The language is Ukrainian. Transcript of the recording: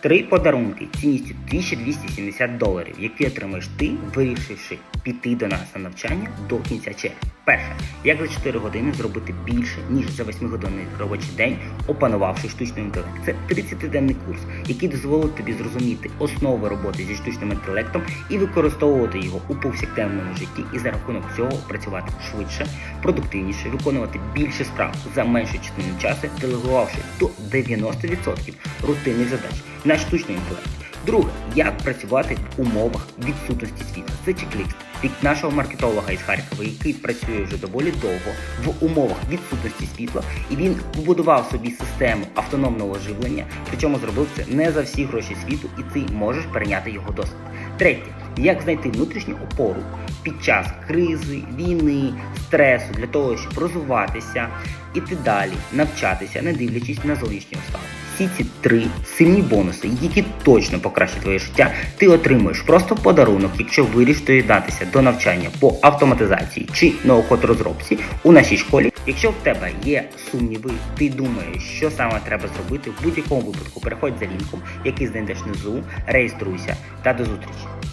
три подарунки цінністю 1270 доларів, які отримаєш ти, вирішивши піти до нас на навчання до кінця червня. Перше, як за 4 години зробити більше, ніж за 8-годинний робочий день, опанувавши штучний інтелект. Це 30-денний курс, який дозволить тобі зрозуміти основи роботи зі штучним інтелектом і використовувати його у повсякденному житті, і за рахунок цього працювати швидше, продуктивніше, виконувати більше справ за менше частину часу, делегувавши до 90% рутинних задач на штучний інтелект. Друге, як працювати в умовах відсутності світла. Це чек-ліст від нашого маркетолога із Харкова, який працює вже доволі довго в умовах відсутності світла, і він побудував собі систему автономного живлення, причому зробив це не за всі гроші світу, і ти можеш перейняти його досвід. Третє, як знайти внутрішню опору під час кризи, війни, стресу для того, щоб розвиватися, іти далі, навчатися, не дивлячись на зовнішні обставини. Всі ці три сильні бонуси, які точно покращать твоє життя, ти отримуєш просто подарунок, якщо вирішиш доєднатися до навчання по автоматизації чи ноу-код розробці у нашій школі. Якщо в тебе є сумніви, ти думаєш, що саме треба зробити в будь-якому випадку, переходь за лінком, який знайдеш внизу, реєструйся та до зустрічі.